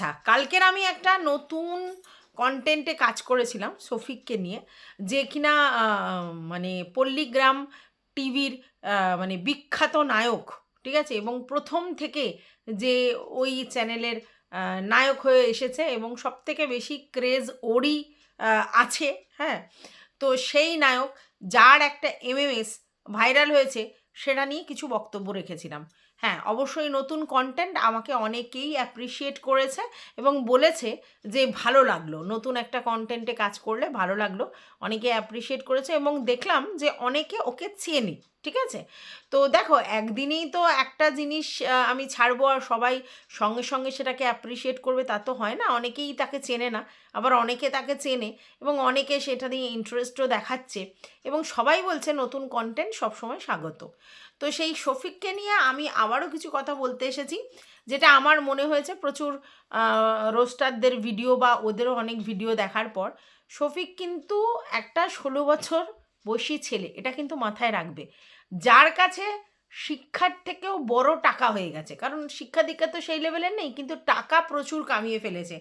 আচ্ছা কালকের আমি একটা নতুন কন্টেন্টে কাজ করেছিলাম সফিককে নিয়ে, যে কিনা মানে পল্লীগ্রাম টিভির মানে বিখ্যাত নায়ক, ঠিক আছে? এবং প্রথম থেকে যে ওই চ্যানেলের নায়ক হয়ে এসেছে এবং সব থেকে বেশি ক্রেজ ওরই আছে হ্যাঁ? তো সেই নায়ক, যার একটা এমএমএস ভাইরাল হয়েছে, সেটা নিয়ে কিছু বক্তব্য রেখেছিলাম। হ্যাঁ অবশ্যই নতুন কন্টেন্ট আমাকে অনেকেই অ্যাপ্রিসিয়েট করেছে এবং বলেছে যে ভালো লাগল। নতুন একটা কন্টেন্টে কাজ করলে ভালো লাগল। অনেকে অ্যাপ্রিসিয়েট করেছে এবং দেখলাম যে অনেকে ওকে চেনে। ঠিক আছে? তো দেখো, একদিনেই তো একটা জিনিস আমি ছাড়বো আর সবাই সঙ্গে সঙ্গে সেটাকে অ্যাপ্রিসিয়েট করবে, তা তো হয় না। অনেকেই তাকে চেনে না, আবার অনেকে তাকে চেনে এবং অনেকে সেটা নিয়ে ইন্টারেস্টও দেখাচ্ছে এবং সবাই বলছে নতুন কন্টেন্ট সবসময় স্বাগত। তো সেই শফিককে নিয়ে আমি আবারও কিছু কথা বলতে এসেছি, যেটা আমার মনে হয়েছে প্রচুর রোস্টারদের ভিডিও বা ওদেরও অনেক ভিডিও দেখার পর। শফিক কিন্তু একটা ষোলো বছর বয়সী ছেলে, এটা কিন্তু মাথায় রাখবে। যার কাছে শিক্ষার থেকেও বড় টাকা হয়ে গেছে, কারণ শিক্ষা দীক্ষা তো সেই লেভেলের নেই, কিন্তু টাকা প্রচুর কামিয়ে ফেলেছে।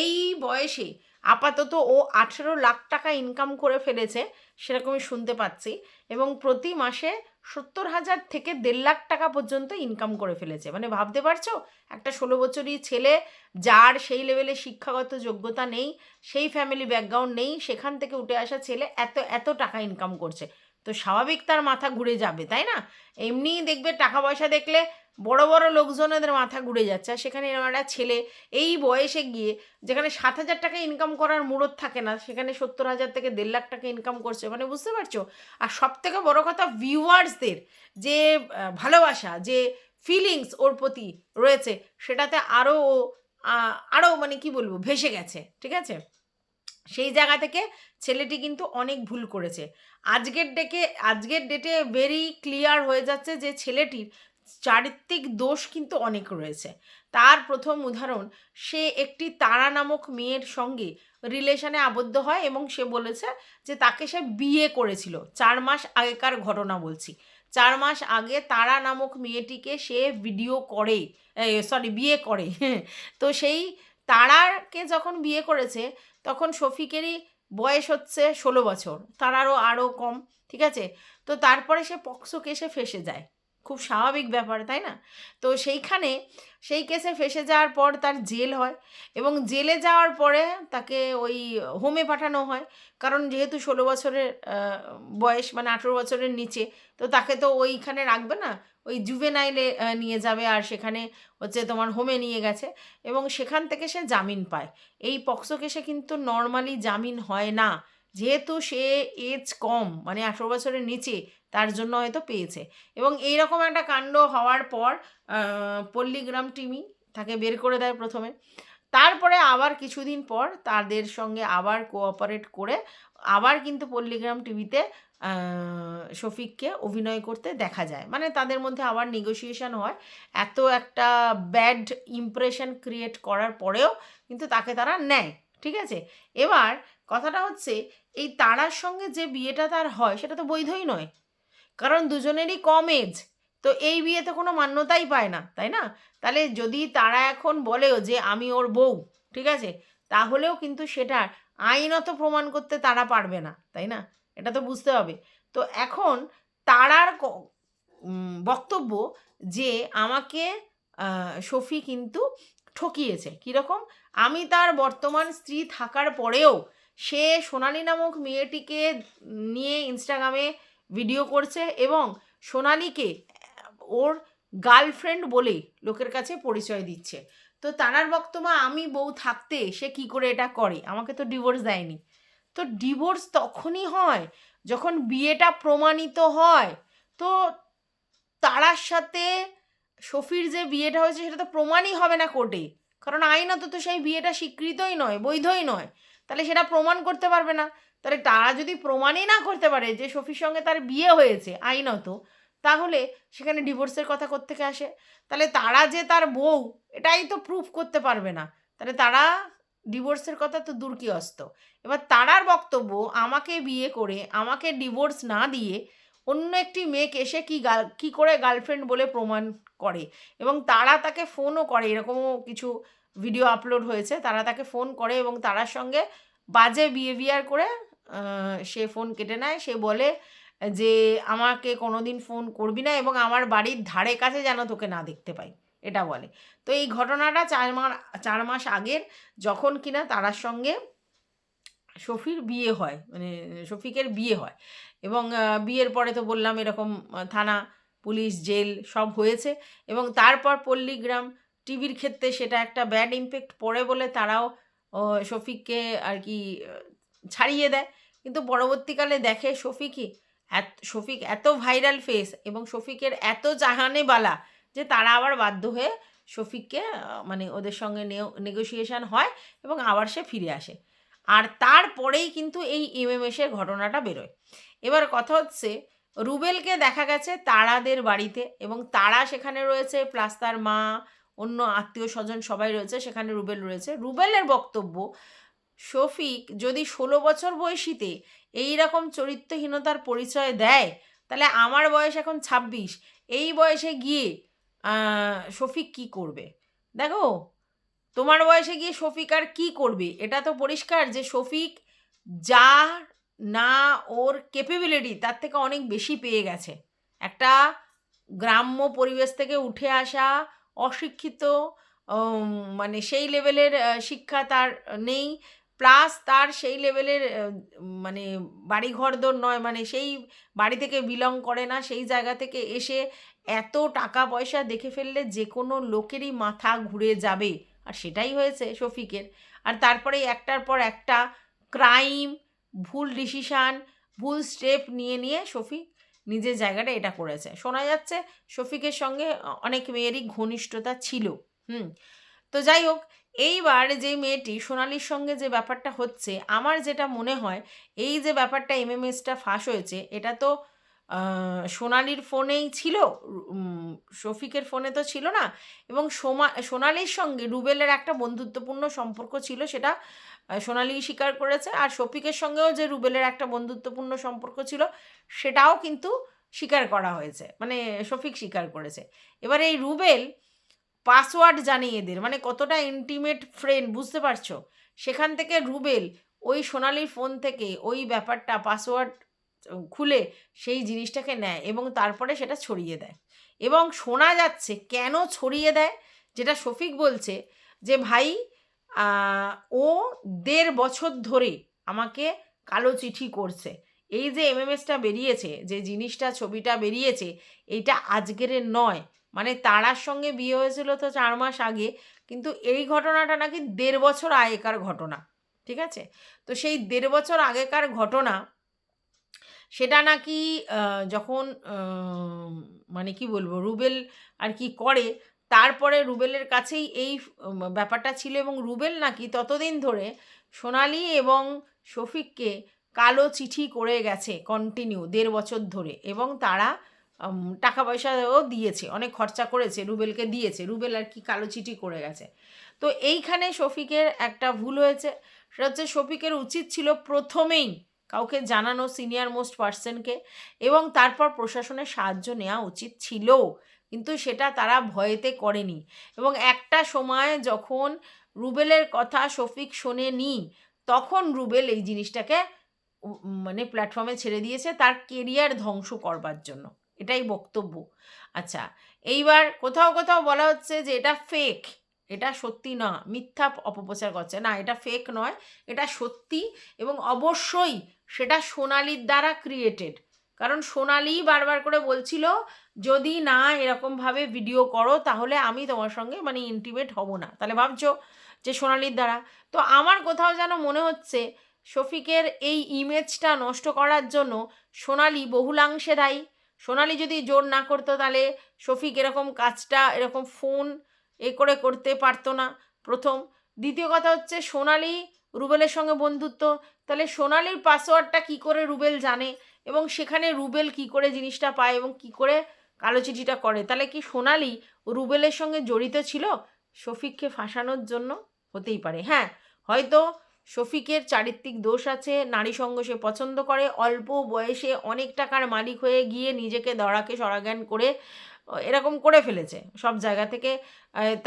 এই বয়সে আপাতত ও আঠেরো লাখ টাকা ইনকাম করে ফেলেছে, সেরকমই শুনতে পাচ্ছি। এবং প্রতি মাসে সত্তর হাজার থেকে দেড় লাখ টাকা পর্যন্ত ইনকাম করে ফেলেছে। মানে ভাবতে পারছ? একটা ষোলো বছরই ছেলে, যার সেই লেভেলে শিক্ষাগত যোগ্যতা নেই, সেই ফ্যামিলি ব্যাকগ্রাউন্ড নেই, সেখান থেকে উঠে আসা ছেলে এত এত টাকা ইনকাম করছে। তো স্বাভাবিক তার মাথা ঘুরে যাবে, তাই না? এমনিই দেখবে টাকা পয়সা দেখলে বড় বড় লোকজনেদের মাথা ঘুরে যাচ্ছে। আর সেখানে একটা ছেলে এই বয়সে গিয়ে যেখানে সাত হাজার টাকা ইনকাম করার মুরত থাকে না, সেখানে সত্তর হাজার থেকে দেড় লাখ টাকা ইনকাম করছে। মানে বুঝতে পারছ? আর সব থেকে বড় কথা ভিউয়ার্সদের যে ভালোবাসা, যে ফিলিংস ওর প্রতি রয়েছে, সেটাতে আরও আরও মানে কি বলব, ভেসে গেছে, ঠিক আছে? সেই জায়গা থেকে ছেলেটি কিন্তু অনেক ভুল করেছে। আজকের ডেকে, আজকের ডেটে ভেরি ক্লিয়ার হয়ে যাচ্ছে যে ছেলেটির চারিত্রিক দোষ কিন্তু অনেক রয়েছে। তার প্রথম উদাহরণ, সে একটি তারা নামক মেয়ের সঙ্গে রিলেশনে আবদ্ধ হয় এবং সে বলেছে যে তাকে সে বিয়ে করেছিল। চার মাস আগেকার ঘটনা বলছি। চার মাস আগে তারা নামক মেয়েটিকে সে ভিডিও করে সরি বিয়ে করে। তো সেই তারাকে যখন বিয়ে করেছে, তখন শফিকেরই বয়স হচ্ছে ষোলো বছর, তার আরও কম, ঠিক আছে? তো তারপরে সে পক্সো কেসে ফেসে যায়। খুব স্বাভাবিক ব্যাপার, তাই না? তো সেইখানে, সেই কেসে ফেসে যাওয়ার পর তার জেল হয় এবং জেলে যাওয়ার পরে তাকে ওই হোমে পাঠানো হয়। কারণ যেহেতু ষোলো বছরের বয়স মানে আঠেরো বছরের নিচে, তো তাকে তো ওইখানে রাখবে না? ওই জুভেনাইলে নিয়ে যাবে আর সেখানে হচ্ছে তোমার হোমে নিয়ে গেছে এবং সেখান থেকে সে জামিন পায়। এই পক্সো কেসে কিন্তু নর্মালি জামিন হয় না। যেহেতু সে এজ কম মানে আঠেরো বছরের নিচে, তার জন্য হয়তো পেয়েছে। এবং এইরকম একটা কাণ্ড হওয়ার পর পল্লীগ্রাম টিমি তাকে বের করে দেয় প্রথমে। তারপরে আবার কিছুদিন পর তাদের সঙ্গে আবার কোঅপারেট করে আবার কিন্তু পল্লীগ্রাম টিভিতে শফিককে অভিনয় করতে দেখা যায়। মানে তাদের মধ্যে আবার নেগোসিয়েশন হয়। এত একটা ব্যাড ইমপ্রেশন ক্রিয়েট করার পরেও কিন্তু তাকে তারা নেয়, ঠিক আছে? এবার কথাটা হচ্ছে, এই তারার সঙ্গে যে বিয়েটা তার হয়, সেটা তো বৈধই নয়। কারণ দুজনেরই কম এজ তো এই বিয়েতে কোনো মান্যতাই পায় না, তাই না? তাহলে যদি তারা এখন বলেও যে আমি ওর বউ, ঠিক আছে? তাহলেও কিন্তু সেটা আইনত প্রমাণ করতে তারা পারবে না, তাই না? এটা তো বুঝতে হবে। তো এখন তারার বক্তব্য যে আমাকে শফি কিন্তু ঠকিয়েছে। কীরকম? আমি তার বর্তমান স্ত্রী থাকার পরেও সে সোনালি নামক মেয়েটিকে নিয়ে ইনস্টাগ্রামে ভিডিও করছে এবং সোনালিকে ওর গার্লফ্রেন্ড বলে লোকের কাছে পরিচয় দিচ্ছে। তো তারার বক্তব্য, আমি বউ থাকতে সে কি করে এটা করে? আমাকে তো ডিভোর্স দেয়নি। তো ডিভোর্স তখনই হয় যখন বিয়েটা প্রমাণিত হয়। তো তারার সাথে শফির যে বিয়েটা হয়েছে, সেটা তো প্রমাণই হবে না কোর্টে। কারণ আইনত তো সেই বিয়েটা স্বীকৃতই নয়, বৈধই নয়। তাহলে সেটা প্রমাণ করতে পারবে না। তাহলে তারা যদি প্রমাণই না করতে পারে যে সফির সঙ্গে তার বিয়ে হয়েছে আইনত, তাহলে সেখানে ডিভোর্সের কথা কোত্থেকে আসে? তাহলে তারা যে তার বউ, এটাই তো প্রুফ করতে পারবে না। তাহলে তারা ডিভোর্সের কথা তো দূর কি অস্ত এবার তারার বক্তব্য, আমাকে বিয়ে করে, আমাকে ডিভোর্স না দিয়ে অন্য একটি মেয়েকে এসে কি গাল, কী করে গার্লফ্রেন্ড বলে প্রমাণ করে? এবং তারা তাকে ফোনও করে, এরকমও কিছু ভিডিও আপলোড হয়েছে, তারা তাকে ফোন করে এবং তারার সঙ্গে বাজে বিহেভিয়ার করে সে ফোন কেটে নেয়, সে বলে যে, আমাকে কোনোদিন ফোন করবি না এবং আমার বাড়ির ধারে কাছে যেন তোকে না দেখতে পাই। এটা বলে। তো এই ঘটনাটা চার মাস চার মাস আগের, যখন কিনা তারার সঙ্গে শফির বিয়ে হয় মানে শফিকের বিয়ে হয় এবং বিয়ের পরে তো বললাম এরকম থানা, পুলিশ, জেল সব হয়েছে এবং তারপর পল্লীগ্রাম টিভির ক্ষেত্রে সেটা একটা ব্যাড ইম্প্যাক্ট পড়ে বলে তারাও শফিককে আর কি ছাড়িয়ে দেয়। কিন্তু পরবর্তীকালে দেখে শফিকই এত, শফিক এত ভাইরাল ফেস এবং শফিকের এত জাহানে বালা যে তারা আবার বাধ্য হয়ে শফিককে মানে ওদের সঙ্গে নেগোসিয়েশন হয় এবং আবার সে ফিরে আসে। আর তারপরেই কিন্তু এই এমএমএসের ঘটনাটা বেরোয়। এবার কথা হচ্ছে, রুবেলকে দেখা গেছে তারাদের বাড়িতে এবং তারা সেখানে রয়েছে প্লাস তার মা অন্য আত্মীয় স্বজন সবাই রয়েছে, সেখানে রুবেল রয়েছে। রুবেলের বক্তব্য, শফিক যদি ষোলো বছর বয়সীতে এই রকম চরিত্রহীনতার পরিচয় দেয়, তাহলে আমার বয়স এখন ছাব্বিশ, এই বয়সে গিয়ে শফিক কি করবে? দেখো, তোমার বয়সে গিয়ে শফিক আর কী করবে? এটা তো পরিষ্কার যে শফিক যা না ওর ক্যাপেবিলিটি তার থেকে অনেক বেশি পেয়ে গেছে। একটা গ্রাম্য পরিবেশ থেকে উঠে আসা অশিক্ষিত মানে সেই লেভেলের শিক্ষা তার নেই। প্লাস তার সেই লেভেলের মানে বাড়িঘর দর নয় মানে সেই বাড়ি থেকে বিলং করে না, সেই জায়গা থেকে এসে এত টাকা পয়সা দেখে ফেললে যে কোনো লোকেরই মাথা ঘুরে যাবে। আর সেটাই হয়েছে শফিকের। আর তারপরে একটার পর একটা ক্রাইম ভুল ডিসিশান ভুল স্টেপ নিয়ে নিয়ে শফিক নিজের জায়গাটা এটা করেছে। শোনা যাচ্ছে শফিকের সঙ্গে অনেক মেয়েরই ঘনিষ্ঠতা ছিল। হুম, তো যাই হোক, এইবার যে মেয়েটি সোনালির সঙ্গে যে ব্যাপারটা হচ্ছে, আমার যেটা মনে হয়, এই যে ব্যাপারটা এমএমএসটা ফাঁস হয়েছে, এটা তো সোনালির ফোনেই ছিল শফিকের ফোনে তো ছিল না, এবং সোমা, সোনালির সঙ্গে রুবেলের একটা বন্ধুত্বপূর্ণ সম্পর্ক ছিল, সেটা সোনালি স্বীকার করেছে। আর শফিকের সঙ্গেও যে রুবেলের একটা বন্ধুত্বপূর্ণ সম্পর্ক ছিল, সেটাও কিন্তু স্বীকার করা হয়েছে। মানে শফিক স্বীকার করেছে। এবার এই রুবেল পাসওয়ার্ড জানে এদের মানে কতটা ইন্টিমেট ফ্রেন্ড বুঝতে পারছ? সেখান থেকে রুবেল ওই সোনালির ফোন থেকে ওই ব্যাপারটা পাসওয়ার্ড খুলে সেই জিনিসটাকে নেয় এবং তারপরে সেটা ছড়িয়ে দেয়। এবং শোনা যাচ্ছে কেন ছড়িয়ে দেয়? যেটা শফিক বলছে যে, ভাই ও দেড় বছর ধরে আমাকে কালো চিঠি করছে। এই যে এমএমএসটা বেরিয়েছে, যে জিনিসটা, ছবিটা বেরিয়েছে, এইটা আজকের নয়। মানে তারার সঙ্গে বিয়ে হয়েছিল তো চার মাস আগে, কিন্তু এই ঘটনাটা নাকি দেড় বছর আগেকার ঘটনা, ঠিক আছে? তো সেই দেড় বছর আগেকার ঘটনা, সেটা নাকি যখন মানে কি বলব, রুবেল আর কি করে তারপরে রুবেলের কাছেই এই ব্যাপারটা ছিল এবং রুবেল নাকি ততদিন ধরে সোনালি এবং শফিককে কালো চিঠি করে গেছে কন্টিনিউ দেড় বছর ধরে এবং তারা টাকা পয়সাও দিয়েছে, অনেক খরচা করেছে, রুবেলকে দিয়েছে, রুবেল আর কি কালো চিঠি করে গেছে। তো এইখানে শফিকের একটা ভুল হয়েছে, সেটা হচ্ছে শফিকের উচিত ছিল প্রথমেই কাউকে জানানো সিনিয়র মোস্ট পার্সনকে এবং তারপর প্রশাসনের সাহায্য নেওয়া উচিত ছিল। কিন্তু সেটা তারা ভয়েতে করেনি। এবং একটা সময় যখন রুবেলের কথা শফিক শোনেনি, তখন রুবেল এই জিনিসটাকে মানে প্ল্যাটফর্মে ছেড়ে দিয়েছে তার কেরিয়ার ধ্বংস করবার জন্য। এটাই বক্তব্য। আচ্ছা এইবার কোথাও কোথাও বলা হচ্ছে যে এটা ফেক এটা সত্যি না, মিথ্যা অপপ্রচার করছে। না, এটা ফেক নয়, এটা সত্যি এবং অবশ্যই সেটা সোনালির দ্বারা ক্রিয়েটেড কারণ সোনালি বারবার করে বলছিল যদি না এরকমভাবে ভিডিও করো, তাহলে আমি তোমার সঙ্গে মানে ইন্টিমেট হব না। তাহলে ভাবছ যে সোনালির দ্বারা। তো আমার কোথাও যেন মনে হচ্ছে শফিকের এই ইমেজটা নষ্ট করার জন্য সোনালি বহুলাংশে দায়ী। সোনালি যদি জোর না করতো, তাহলে শফিক এরকম কাজটা, এরকম ফোন এ করে করতে পারতো না। প্রথম। দ্বিতীয় কথা হচ্ছে সোনালি রুবেলের সঙ্গে বন্ধুত্ব। তাহলে সোনালির পাসওয়ার্ডটা কি করে রুবেল জানে? এবং সেখানে রুবেল কি করে জিনিসটা পায় এবং কি করে কালো চিঠিটা করে। তাহলে কি সোনালি রুবেলের সঙ্গে জড়িত ছিল? শফিককে ফাঁসানোর জন্য? হতেই পারে। হ্যাঁ হয়তো শফিকের চারিত্রিক দোষ আছে, নারী সঙ্গ সে পছন্দ করে, অল্প বয়সে অনেক টাকার মালিক হয়ে গিয়ে নিজেকে দড়াকে সরাজ্ঞান করে এরকম করে ফেলেছে। সব জায়গা থেকে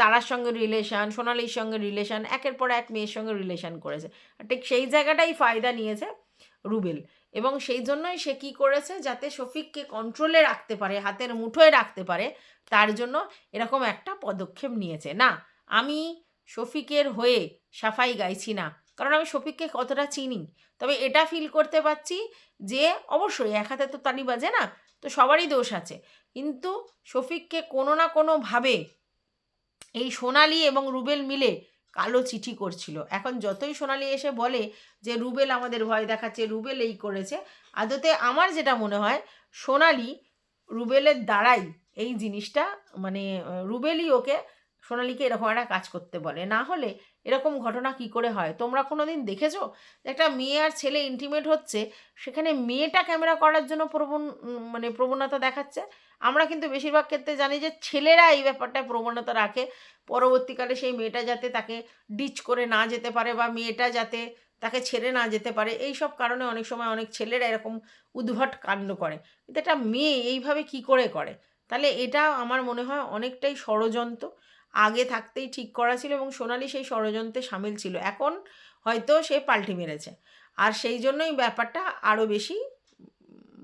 তারার সঙ্গে রিলেশান সোনালির সঙ্গে রিলেশান একের পর এক মেয়ের সঙ্গে রিলেশান করেছে। ঠিক সেই জায়গাটাই ফায়দা নিয়েছে রুবেল। এবং সেই জন্যই সে কী করেছে? যাতে শফিককে কন্ট্রোলে রাখতে পারে, হাতের মুঠোয় রাখতে পারে, তার জন্য এরকম একটা পদক্ষেপ নিয়েছে। না, আমি শফিকের হয়ে সাফাই গাইছি না, কারণ আমি শফিককে কতটা চিনি। তবে এটা ফিল করতে পারছি যে অবশ্যই এক হাতে তো তালি বাজে না, তো সবারই দোষ আছে। কিন্তু শফিককে কোনো না কোনোভাবে এই সোনালি এবং রুবেল মিলে কালো চিঠি করছিল। এখন যতই সোনালি এসে বলে যে, রুবেল আমাদের ভয় দেখাচ্ছে, রুবেল এই করেছে। আদতে আমার যেটা মনে হয়, সোনালি রুবেলের দ্বারাই এই জিনিসটা মানে রুবেলই ওকে সোনালিকে এরকম একটা কাজ করতে বলে। না হলে এরকম ঘটনা কি করে হয়? তোমরা কোনো দিন দেখেছ? একটা মেয়ে আর ছেলে ইন্টিমেট হচ্ছে, সেখানে মেয়েটা ক্যামেরা করার জন্য প্রবণ মানে প্রবণতা দেখাচ্ছে আমরা কিন্তু বেশিরভাগ ক্ষেত্রে জানি যে ছেলেরা এই ব্যাপারটায় প্রবণতা রাখে। পরবর্তীকালে সেই মেয়েটা যাতে তাকে ডিচ করে না যেতে পারে বা মেয়েটা যাতে তাকে ছেড়ে না যেতে পারে এই সব কারণে অনেক সময় অনেক ছেলেরা এরকম উদ্ভট কাণ্ড করে। কিন্তু একটা মেয়ে এইভাবে কি করে করে? তাহলে এটা আমার মনে হয় অনেকটাই ষড়যন্ত্র। আগে থাকতেই ঠিক করা ছিল এবং সোনালি সেই ষড়যন্ত্রে সামিল ছিল। এখন হয়তো সে পাল্টি মেরেছে। আর সেই জন্যই ব্যাপারটা আরও বেশি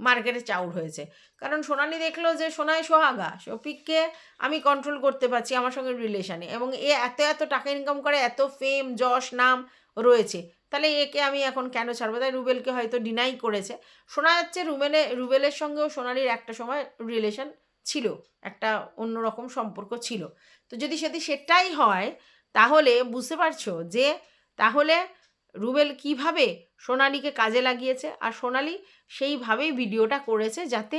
মার্কেটে চাউর হয়েছে। কারণ সোনালি দেখল যে, সোনাই সোহাগা, শফিককে আমি কন্ট্রোল করতে পারছি আমার সঙ্গে রিলেশানে এবং এ এত এত টাকা ইনকাম করে, এত ফেম যশ, নাম রয়েছে। তাহলে একে আমি এখন কেন ছাড়বো? তাই রুবেলকে হয়তো ডিনাই করেছে। শোনা যাচ্ছে রুবেলে, রুবেলের সঙ্গেও সোনালির একটা সময় রিলেশন ছিল, একটা অন্যরকম সম্পর্ক ছিল। তো যদি সেটি সেটাই হয়, তাহলে বুঝতে পারছ যে, তাহলে রুবেল কীভাবে সোনালিকে কাজে লাগিয়েছে? আর সোনালি সেইভাবেই ভিডিওটা করেছে যাতে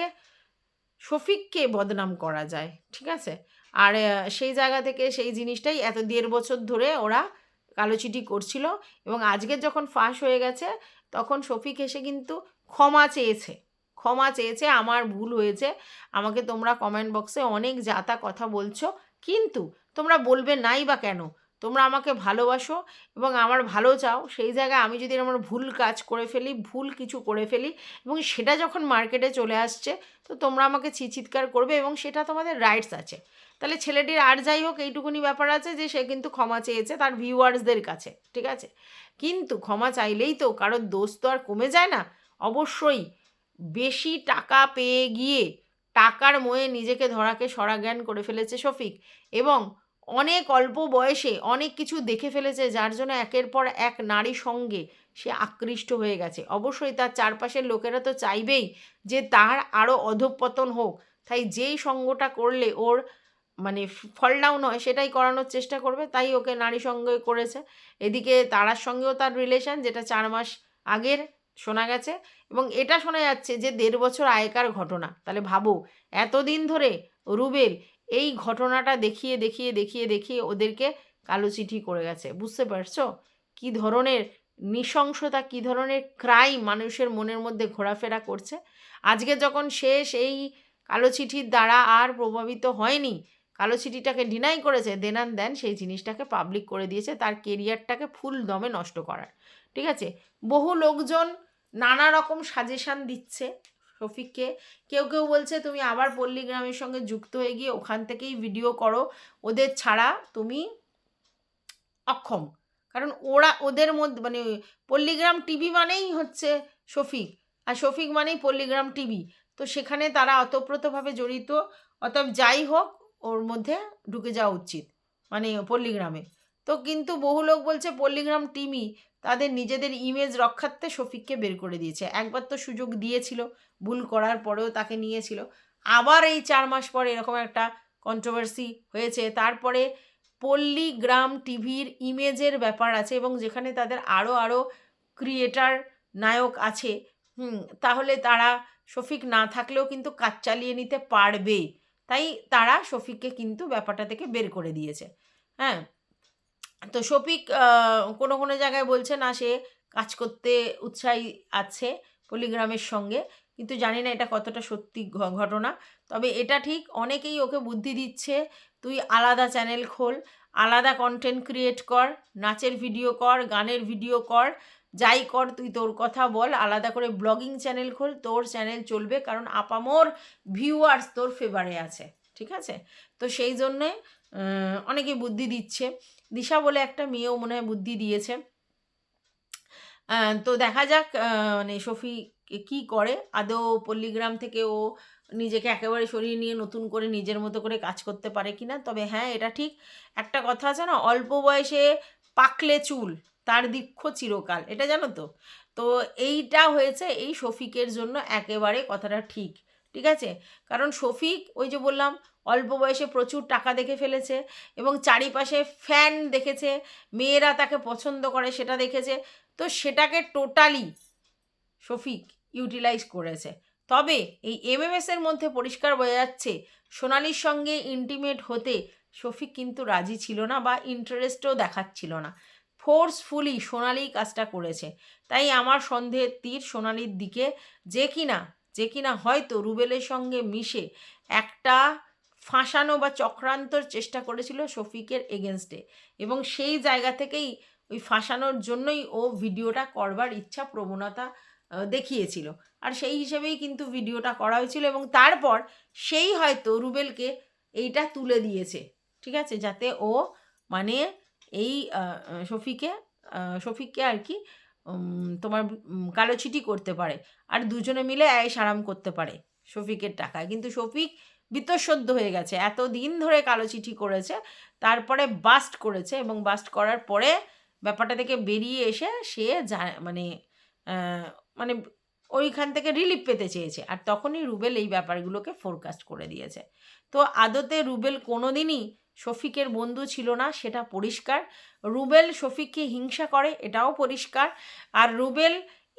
শফিককে বদনাম করা যায়, ঠিক আছে? আর সেই জায়গা থেকে সেই জিনিসটাই এত দেড় বছর ধরে ওরা কালোচিটি করছিল এবং আজকে যখন ফাঁস হয়ে গেছে, তখন শফিক এসে কিন্তু ক্ষমা চেয়েছে। ক্ষমা চেয়েছে, আমার ভুল হয়েছে, আমাকে তোমরা কমেন্ট বক্সে অনেক যাতা কথা বলছো, কিন্তু তোমরা বলবে নাই বা কেন? তোমরা আমাকে ভালোবাসো এবং আমার ভালো চাও, সেই জায়গায় আমি যদি আমার ভুল কাজ করে ফেলি, ভুল কিছু করে ফেলি এবং সেটা যখন মার্কেটে চলে আসছে, তো তোমরা আমাকে চিৎকার করবে এবং সেটা তোমাদের রাইটস আছে। তাহলে ছেলেটির আর যাই হোক, এইটুকুনি ব্যাপার আছে যে সে কিন্তু ক্ষমা চেয়েছে তার ভিউয়ার্সদের কাছে, ঠিক আছে? কিন্তু ক্ষমা চাইলেই তো কারোর দোষ তো আর কমে যায় না। অবশ্যই বেশি টাকা পেয়ে গিয়ে টাকার মোয়ে নিজেকে ধরাকে সরাজ্ঞান করে ফেলেছে শফিক এবং অনেক অল্প বয়সে অনেক কিছু দেখে ফেলেছে, যার জন্য একের পর এক নারী সঙ্গে সে আকৃষ্ট হয়ে গেছে। অবশ্যই তার চারপাশের লোকেরা তো চাইবেই যে তার আরও অধঃপতন হোক। তাই যেই সঙ্গটা করলে ওর মানে ফল ডাউন হয়, সেটাই করানোর চেষ্টা করবে, তাই ওকে নারী সঙ্গে করেছে। এদিকে তারার সঙ্গেও তার রিলেশন যেটা চার মাস আগের শোনা গেছে। এবং এটা শোনা যাচ্ছে যে দেড় বছর আগেকার ঘটনা। তাহলে ভাবো, এতদিন ধরে রুবেল এই ঘটনাটা দেখিয়ে দেখিয়ে দেখিয়ে দেখিয়ে ওদেরকে কালো চিঠি করে গেছে। বুঝতে পারছ? কি ধরনের নৃশংসতা, কি ধরনের ক্রাইম মানুষের মনের মধ্যে ঘোরাফেরা করছে? আজকে যখন শেষ এই কালো চিঠির দ্বারা আর প্রভাবিত হয়নি, কালো চিঠিটাকে ডিনাই করেছে দেন দেনান দেন সেই জিনিসটাকে পাবলিক করে দিয়েছে, তার কেরিয়ারটাকে ফুল দমে নষ্ট করার। ঠিক আছে? বহু লোকজন নানা রকম সাজেশান দিচ্ছে। শফিককে কেউ কেউ বলছে, তুমি আবার পল্লীগ্রামের সঙ্গে যুক্ত হয়ে গিয়ে ওখান থেকেই ভিডিও করো। ওদের ছাড়া তুমি অক্ষম। কারণ ওরা, ওদের মধ্যে মানে পল্লীগ্রাম টিভি মানেই হচ্ছে শফিক। আর শফিক মানেই পল্লীগ্রাম টিভি। তো সেখানে তারা অতপ্রতভাবে জড়িত। অতএব যাই হোক, ওর মধ্যে ঢুকে যাওয়া উচিত। মানে পল্লীগ্রামে। তো কিন্তু বহু লোক বলছে পল্লীগ্রাম টিভি তাদের নিজেদের ইমেজ রক্ষার্থে শফিককে বের করে দিয়েছে। একবার তো সুযোগ দিয়েছিল, ভুল করার পরেও তাকে নিয়েছিল। আবার এই চার মাস পরে এরকম একটা কন্ট্রোভার্সি হয়েছে। তারপরে পল্লীগ্রাম টিভির ইমেজের ব্যাপার আছে এবং যেখানে তাদের আরও আরও ক্রিয়েটার নায়ক আছে, হুম, তাহলে তারা শফিক না থাকলেও কিন্তু কাজ চালিয়ে নিতে পারবে। তাই তারা শফিককে কিন্তু ব্যাপারটা থেকে বের করে দিয়েছে। হ্যাঁ তো শফিক কোনো কোনো জায়গায় বলছে, না, সে কাজ করতে উৎসাহী আছে পলিগ্রামের সঙ্গে। কিন্তু জানি না এটা কতটা সত্যি ঘটনা। তবে এটা ঠিক, অনেকেই ওকে বুদ্ধি দিচ্ছে। তুই আলাদা চ্যানেল খোল, আলাদা কন্টেন্ট ক্রিয়েট কর, নাচের ভিডিও কর, গানের ভিডিও কর, যাই কর তুই তোর কথা বল, আলাদা করে ব্লগিং চ্যানেল খোল, তোর চ্যানেল চলবে কারণ আপামোর ভিউয়ার্স তোর ফেভারে আছে। ঠিক আছে? তো সেই জন্যে অনেকে বুদ্ধি দিচ্ছে। দিশা বলে একটা মেয়েও মনে হয় বুদ্ধি দিয়েছে। তো দেখা যাক মানে সফি কি করে। আদৌ পল্লীগ্রাম থেকে ও নিজেকে একেবারে সরিয়ে নিয়ে নতুন করে নিজের মতো করে কাজ করতে পারে কি না তবে হ্যাঁ এটা ঠিক। একটা কথা আছে না, অল্প বয়সে পাকলে চুল, তার দীক্ষ চিরকাল, এটা জানো তো? তো এইটা হয়েছে এই শফিকের জন্য একেবারে কথাটা ঠিক ঠিক আছে? কারণ শফিক, ওই যে বললাম অল্প বয়সে প্রচুর টাকা দেখে ফেলেছে এবং চারিপাশে ফ্যান দেখেছে, মেয়েরা তাকে পছন্দ করে সেটা দেখেছে। তো সেটাকে টোটালি শফিক ইউটিলাইজ করেছে। তবে এই এমএমএস এর মধ্যে পরিষ্কার বোঝা যাচ্ছে, সোনালির সঙ্গে ইন্টিমেট হতে শফিক কিন্তু রাজি ছিল না বা ইন্টারেস্টও দেখাচ্ছিল না। ফোর্সফুলি সোনালি কাজটা করেছে। তাই আমার সন্দেহের তীর সোনালির দিকে। যে কিনা যে কিনা হয়তো রুবেলের সঙ্গে মিশে একটা ফাঁসানো বা চক্রান্তর চেষ্টা করেছিল শফিকের এগেনস্টে এবং সেই জায়গা থেকেই ওই ফাঁসানোর জন্যই ও ভিডিওটা করবার ইচ্ছা প্রবণতা দেখিয়েছিল। আর সেই হিসেবেই কিন্তু ভিডিওটা করা হয়েছিল এবং তারপর সেই হয়তো রুবেলকে এইটা তুলে দিয়েছে ঠিক আছে? যাতে ও মানে এই শফিকে শফিককে আর কি তোমার উম, কালোছিটি করতে পারে। আর দুজনে মিলে আয়েস সারাম করতে পারে। শফিকের টাকায়। কিন্তু শফিক বিতঃসদ্য হয়ে গেছে। এত দিন ধরে কালো চিঠি করেছে, তারপরে বাস্ট করেছে এবং বাস্ট করার পরে ব্যাপারটা থেকে বেরিয়ে এসে সে মানে মানে ওইখান থেকে রিলিফ পেতে চেয়েছে। আর তখনই রুবেল এই ব্যাপারগুলোকে ফোরকাস্ট করে দিয়েছে। তো আদতে রুবেল কোনোদিনই শফিকের বন্ধু ছিল না, সেটা পরিষ্কার। রুবেল শফিককে হিংসা করে, এটাও পরিষ্কার। আর রুবেল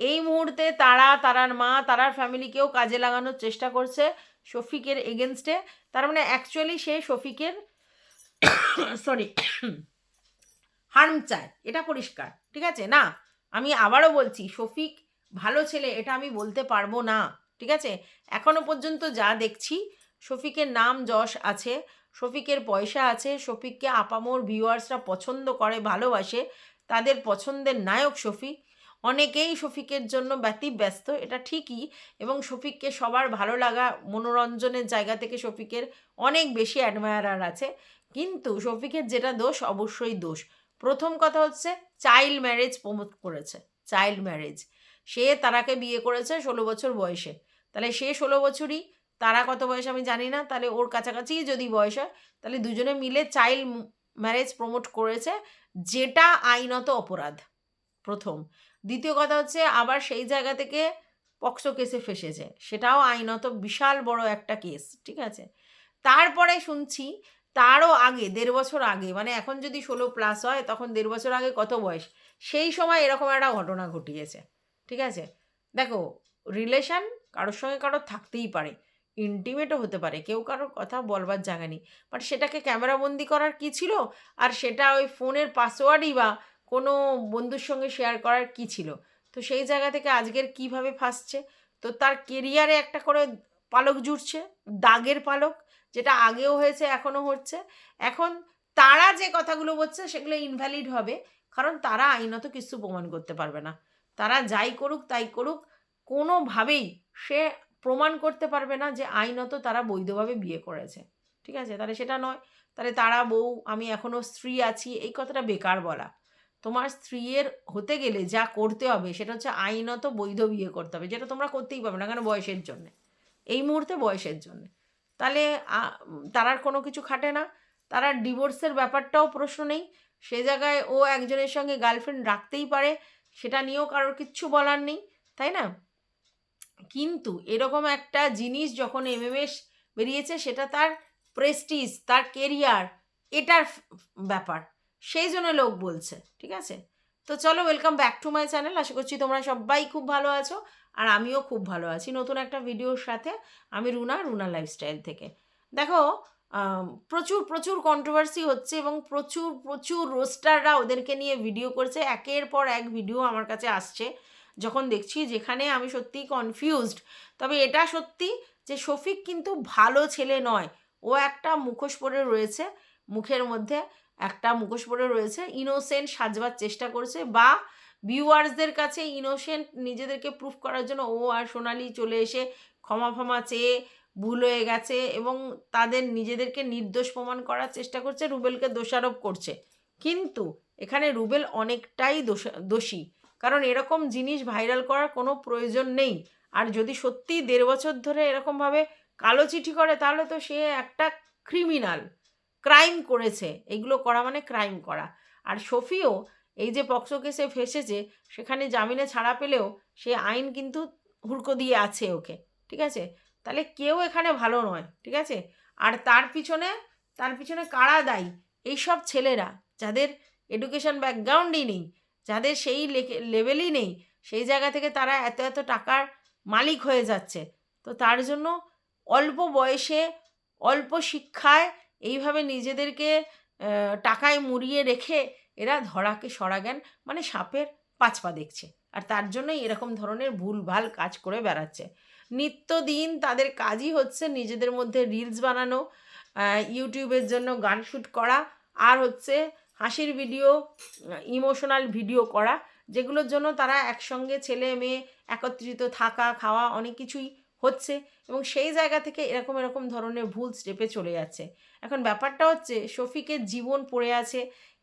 এই মুহূর্তে তারা, তারার মা, তারার ফ্যামিলিকেও কাজে লাগানোর চেষ্টা করছে শফিকের এগেনস্টে। তার মানে অ্যাকচুয়ালি সে শফিকের সরি হার্ম চায়। এটা পরিষ্কার, ঠিক আছে? না, আমি আবারও বলছি, শফিক ভালো ছেলে, এটা আমি বলতে পারব না, ঠিক আছে? এখনও পর্যন্ত যা দেখছি, শফিকের নাম যশ আছে, শফিকের পয়সা আছে, শফিককে আপামোর ভিউয়ার্সরা পছন্দ করে, ভালোবাসে। তাদের পছন্দের নায়ক শফিক। অনেকেই শফিকের জন্য ব্যতিব্যস্ত, এটা ঠিকই, এবং শফিককে সবার ভালো লাগা মনোরঞ্জনের জায়গা থেকে শফিকের অনেক বেশি অ্যাডমায়ারার আছে। কিন্তু শফিকের যেটা দোষ, অবশ্যই দোষ। প্রথম কথা হচ্ছে, চাইল্ড ম্যারেজ প্রমোট করেছে, চাইল্ড ম্যারেজ। সে তারাকে বিয়ে করেছে ষোলো বছর বয়সে। তাহলে সে ষোলো বছরই, তারা কত বয়স আমি জানি না, তাহলে ওর কাছাকাছি যদি বয়স হয়, তাহলে দুজনে মিলে চাইল্ড ম্যারেজ প্রমোট করেছে, যেটা আইনত অপরাধ, প্রথম। দ্বিতীয় কথা হচ্ছে আবার সেই জায়গা থেকে পক্সো কেসে ফেসেছে। সেটাও আইনত বিশাল বড় একটা কেস, ঠিক আছে? তারপরে শুনছি তারও আগে, দেড় বছর আগে মানে এখন যদি ষোলো প্লাস হয়, তখন দেড় বছর আগে কত বয়স? সেই সময় এরকম একটা ঘটনা ঘটিয়েছে, ঠিক আছে? দেখো রিলেশন কারোর সঙ্গে কারোর থাকতেই পারে ইন্টিমেটও হতে পারে, কেউ কারোর কথা বলবার জায়গা নেই। বাট সেটাকে ক্যামেরাবন্দি করার কি ছিল? আর সেটা ওই ফোনের পাসওয়ার্ডই বা কোনো বন্ধুর সঙ্গে শেয়ার করার কি ছিল? তো সেই জায়গা থেকে আজকের কীভাবে ফাঁসছে? তো তার কেরিয়ারে একটা করে পালক জুড়ছে, দাগের পালক, যেটা আগেও হয়েছে, এখনও হচ্ছে। এখন তারা যে কথাগুলো বলছে, সেগুলো ইনভ্যালিড হবে, কারণ তারা আইনত কিছু প্রমাণ করতে পারবে না। তারা যাই করুক, তাই করুক, কোনোভাবেই সে প্রমাণ করতে পারবে না যে আইনত তারা বৈধভাবে বিয়ে করেছে। ঠিক আছে? তাহলে সেটা নয়। তাহলে তারা বউ, আমি এখনও স্ত্রী আছি, এই কথাটা বেকার বলা। তোমার স্ত্রীর হতে গেলে যা করতে হবে, সেটা হচ্ছে আইনত বৈধ বিয়ে করতে হবে, যেটা তোমরা করতেই পারবে না কেন বয়সের জন্যে। এই মুহূর্তে বয়সের জন্যে। তাহলে তারার কোনো কিছু খাটে না। তারা ডিভোর্সের ব্যাপারটাও প্রশ্ন নেই। সে জায়গায় ও একজনের সঙ্গে গার্লফ্রেন্ড রাখতেই পারে, সেটা নিয়েও কারোর কিচ্ছু বলার নেই, তাই না? কিন্তু এরকম একটা জিনিস যখন এমএমএস বেরিয়েছে, সেটা তার প্রেস্টিজ তার কেরিয়ার এটার ব্যাপার। সেই জন্য লোক বলছে, ঠিক আছে? তো চলো welcome back to my channel আশা করছি তোমরা সবাই খুব ভালো আছো, আর আমিও খুব ভালো আছি নতুন একটা ভিডিওর সাথে। আমি রুনা রুনা লাইফস্টাইল থেকে। দেখো প্রচুর প্রচুর কন্ট্রোভার্সি হচ্ছে এবং প্রচুর প্রচুর রোস্টাররা ওদেরকে নিয়ে ভিডিও করছে। একের পর এক ভিডিও আমার কাছে আসছে, যখন দেখছি যেখানে আমি সত্যিই কনফিউজড তবে এটা সত্যি যে শফিক কিন্তু ভালো ছেলে নয়। ও একটা মুখোশ পরে রয়েছে, মুখের মধ্যে। একটা মুখোশ পরে রয়েছে ইনোসেন্ট সাজবার চেষ্টা করছে বা ভিউয়ার্সদের কাছে ইনোসেন্ট নিজেদেরকে প্রুফ করার জন্য, ও আর সোনালি চলে এসে ক্ষমা ফমা চেয়ে ভুল হয়ে গেছে এবং তাদের নিজেদেরকে নির্দোষ প্রমাণ করার চেষ্টা করছে, রুবেলকে দোষারোপ করছে। কিন্তু এখানে রুবেল অনেকটাই দোষ, দোষী। কারণ এরকম জিনিস ভাইরাল করার কোনো প্রয়োজন নেই। আর যদি সত্যিই দেড় বছর ধরে এরকমভাবে কালো চিঠি করে, তাহলে তো সে একটা ক্রিমিনাল ক্রাইম করেছে। এগুলো করা মানে ক্রাইম করা। আর শফিও এই যে পক্সো কেসে ফেসেছে, সেখানে জামিনে ছাড়া পেলেও সে আইন কিন্তু হুড়কো দিয়ে আছে ওকে, ঠিক আছে? তাহলে কেউ এখানে ভালো নয়, ঠিক আছে? আর তার পিছনে তার পিছনে কারা দায়ী? এইসব ছেলেরা, যাদের এডুকেশন ব্যাকগ্রাউন্ডই নেই, যাদের সেই লেভেলই নেই, সেই জায়গা থেকে তারা এত এত টাকার মালিক হয়ে যাচ্ছে। তো তার জন্য অল্প বয়সে, অল্প শিক্ষায় এইভাবে নিজেদেরকে টাকায় মুড়িয়ে রেখে এরা ধরাকে সরা জ্ঞান মানে সাপের পাঁচ পা দেখছে। আর তার জন্যই এরকম ধরনের ভুলভাল কাজ করে বেড়াচ্ছে। নিত্যদিন তাদের কাজই হচ্ছে নিজেদের মধ্যে রিলস বানানো ইউটিউবের জন্য গান শ্যুট করা, আর হচ্ছে হাসির ভিডিও ইমোশনাল ভিডিও করা, যেগুলোর জন্য তারা একসঙ্গে ছেলে মেয়ে একত্রিত থাকা, খাওয়া অনেক কিছুই হচ্ছে। এবং সেই জায়গা থেকে এরকম এরকম ধরনের ভুল স্টেপে চলে যাচ্ছে। এখন ব্যাপারটা হচ্ছে, শফিকের জীবন পড়ে আছে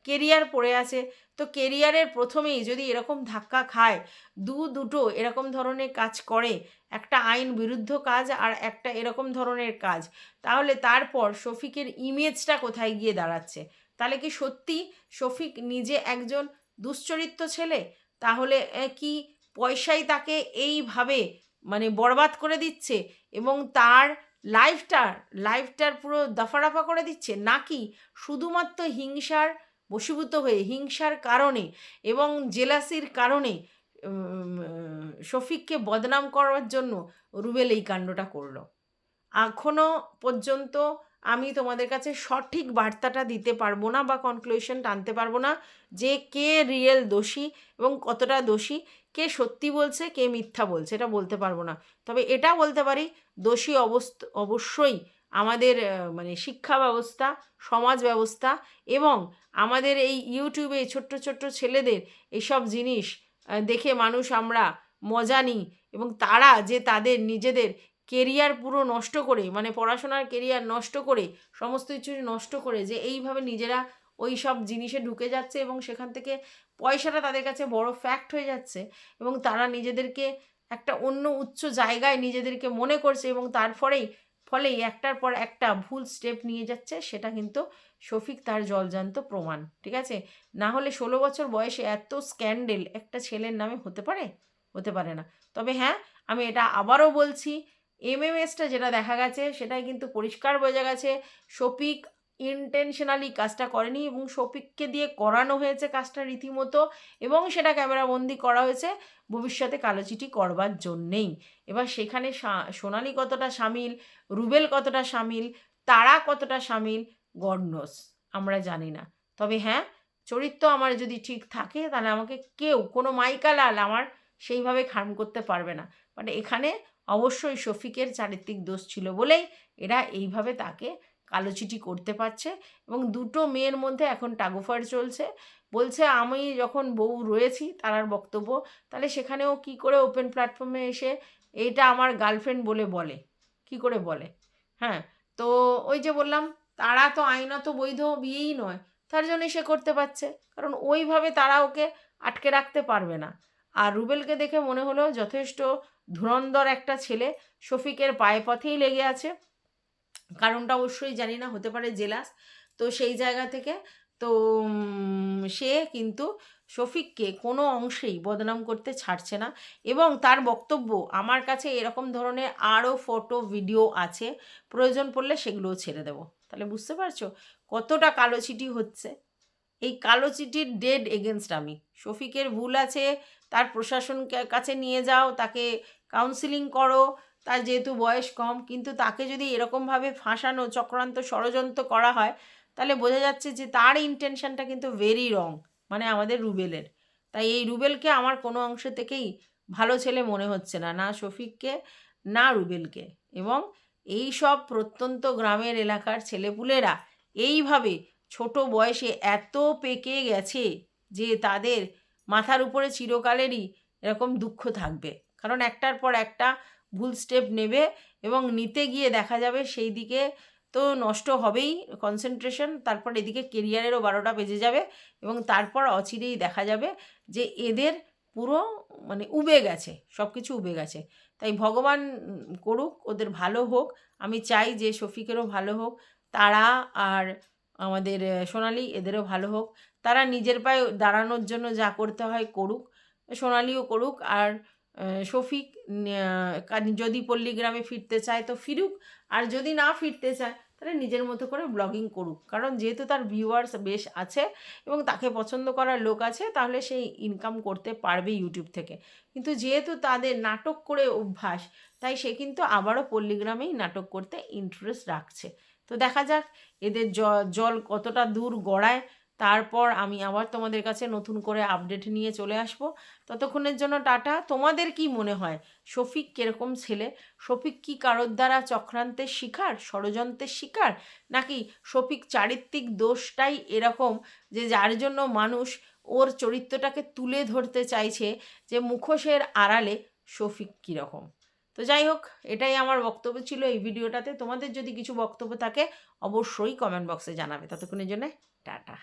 কেরিয়ার পড়ে আছে, তো কেরিয়ারের প্রথমেই যদি এরকম ধাক্কা খায়, দু দুটো এরকম ধরনের কাজ করে, একটা আইন বিরুদ্ধ কাজ আর একটা এরকম ধরনের কাজ, তাহলে তারপর শফিকের ইমেজটা কোথায় গিয়ে দাঁড়াচ্ছে? তাহলে কি সত্যি শফিক নিজে একজন দুশ্চরিত্র ছেলে? তাহলে কি পয়সাই তাকে এইভাবে মানে বরবাদ করে দিচ্ছে এবং তার লাইফটার লাইফটার পুরো দফারফা করে দিচ্ছে নাকি শুধুমাত্র হিংসার বশীভূত হয়ে, হিংসার কারণে এবং জেলাসির কারণে শফিককে বদনাম করার জন্য রুবেল এই কাণ্ডটা করল। এখনও পর্যন্ত আমি তোমাদের কাছে সঠিক বার্তাটা দিতে পারব না বা কনক্লুশন টানতে পারব না যে কে রিয়েল দোষী এবং কতটা দোষী কে সত্যি বলছে, কে মিথ্যা বলছে, এটা বলতে পারব না। তবে এটা বলতে পারি, দোষী অবস্থ, অবশ্যই আমাদের মানে শিক্ষা ব্যবস্থা, সমাজ ব্যবস্থা এবং আমাদের এই ইউটিউবে ছোট্ট ছোট্ট ছেলেদের এইসব জিনিস দেখে মানুষ আমরা মজা নিই এবং তারা যে তাদের নিজেদের কেরিয়ার পুরো নষ্ট করে মানে পড়াশোনার কেরিয়ার নষ্ট করে, সমস্ত কিছু নষ্ট করে, যে এইভাবে নিজেরা ওই সব জিনিসে ঢুকে যাচ্ছে এবং সেখান থেকে পয়সাটা তাদের কাছে বড় ফ্যাক্ট হয়ে যাচ্ছে এবং তারা নিজেদেরকে একটা অন্য উচ্চ জায়গায় নিজেদেরকে মনে করছে এবং তারপরেই ফলেই একটার পর একটা ভুল স্টেপ নিয়ে যাচ্ছে, সেটা কিন্তু শফিক তার জলজান্ত প্রমাণ, ঠিক আছে? না হলে ষোলো বছর বয়সে এত স্ক্যান্ডেল একটা ছেলের নামে হতে পারে? হতে পারে না। তবে হ্যাঁ আমি এটা আবারও বলছি এমএমএসটা যেটা দেখা গেছে, সেটাই কিন্তু পরিষ্কার বোঝা গেছে, শফিক ইন্টেনশনালি কাজটা করেনি এবং শফিককে দিয়ে করানো হয়েছে কাজটা রীতিমতো এবং সেটা ক্যামেরা ক্যামেরাবন্দি করা হয়েছে। ভবিষ্যতে কালোচিটি করবার জন্যেই। এবার সেখানে সোনালি কতটা সামিল, রুবেল কতটা সামিল, তারা কতটা সামিল গডনোস আমরা জানি না। তবে হ্যাঁ চরিত্র আমার যদি ঠিক থাকে, তাহলে আমাকে কেউ, কোনো মাইকালাল আমার সেইভাবে খার্ম করতে পারবে না। মানে এখানে অবশ্যই শফিকের চারিত্রিক দোষ ছিল বলেই এরা এইভাবে তাকে কালোচিটি করতে পারছে এবং দুটো মেয়ের মধ্যে এখন টাগোফার চলছে। বলছে, আমি যখন বউ রয়েছি, তার বক্তব্য, তাহলে সেখানেও কি করে ওপেন প্ল্যাটফর্মে এসে এইটা আমার গার্লফ্রেন্ড বলে বলে? কি করে বলে? হ্যাঁ তো ওই যে বললাম, তারা তো আইনত বৈধ বিয়েই নয়, তার জন্য সে করতে পারছে। কারণ ওইভাবে তারা ওকে আটকে রাখতে পারবে না। আর রুবেলকে দেখে মনে হলো যথেষ্ট ধুরন্ধর একটা ছেলে, শফিকের পায়ে পথেই লেগে আছে। কারণটা অবশ্যই জানি না, হতে পারে জেলাস। তো সেই জায়গা থেকে তো সে কিন্তু শফিককে কোনো অংশেই বদনাম করতে ছাড়ছে না এবং তার বক্তব্য, আমার কাছে এরকম ধরনের আরও ফটো, ভিডিও আছে, প্রয়োজন পড়লে সেগুলোও ছেড়ে দেবো। তাহলে বুঝতে পারছ কতটা কালো চিঠি হচ্ছে? এই কালো চিঠির ডেড এগেনস্ট আমি। শফিকের ভুল আছে, তার প্রশাসনকে কাছে নিয়ে যাও, তাকে কাউন্সিলিং করো তার যেহেতু বয়স কম, কিন্তু তাকে যদি এরকমভাবে ফাঁসানো, চক্রান্ত, ষড়যন্ত্র করা হয়, তাহলে বোঝা যাচ্ছে যে তার ইন্টেনশনটা কিন্তু ভেরি রং মানে আমাদের রুবেলের। তাই এই রুবেলকে আমার কোনো অংশ থেকেই ভালো ছেলে মনে হচ্ছে না না শফিককে, না রুবেলকে। এবং এই সব প্রত্যন্ত গ্রামের এলাকার ছেলেপুলেরা এইভাবে ছোট বয়সে এত পেকে গেছে যে তাদের মাথার উপরে চিরকালেরই এরকম দুঃখ থাকবে। কারণ একটার পর একটা ভুল স্টেপ নেবে এবং নিতে গিয়ে দেখা যাবে সেই দিকে তো নষ্ট হবেই কনসেন্ট্রেশন তারপর এদিকে কেরিয়ারেরও বারোটা বেজে যাবে এবং তারপর অচিরেই দেখা যাবে যে এদের পুরো মানে উবে গেছে সব কিছু উবে গেছে। তাই ভগবান করুক, ওদের ভালো হোক, আমি চাই যে শফিকেরও ভালো হোক, তারা আর আমাদের সোনালি এদেরও ভালো হোক, তারা নিজের পায়ে দাঁড়ানোর জন্য যা করতে হয় করুক, সোনালিও করুক, আর শফিক যদি পল্লীগ্রামে ফিরতে চায় তো ফিরুক, আর যদি না ফিরতে চায়, তাহলে নিজের মতো করে ব্লগিং করুক। কারণ যেহেতু তার ভিউয়ার্স বেশ আছে এবং তাকে পছন্দ করার লোক আছে, তাহলে সেই ইনকাম করতে পারবে ইউটিউব থেকে। কিন্তু যেহেতু তাদের নাটক করে অভ্যাস, তাই সে কিন্তু আবারও পল্লীগ্রামেই নাটক করতে ইন্টারেস্ট রাখছে। তো দেখা যাক এদের জল কতটা দূর গড়ায় তারপর আমি আবার তোমাদের কাছে নতুন করে আপডেট নিয়ে চলে আসব। ততক্ষণের জন্য টাটা। তোমাদের কি মনে হয়? শফিক কীরকম ছেলে? শফিক কি কারোর দ্বারা চক্রান্তের শিকার, ষড়যন্ত্রের শিকার? নাকি শফিক চারিত্রিক দোষটাই এরকম যে যার জন্য মানুষ ওর চরিত্রটাকে তুলে ধরতে চাইছে যে মুখোশের আড়ালে শফিক কীরকম? তো যাই হোক, এটাই আমার বক্তব্য ছিল এই ভিডিওটাতে। তোমাদের যদি কিছু বক্তব্য থাকে, অবশ্যই কমেন্ট বক্সে জানাবে। ততক্ষণের জন্য টাটা।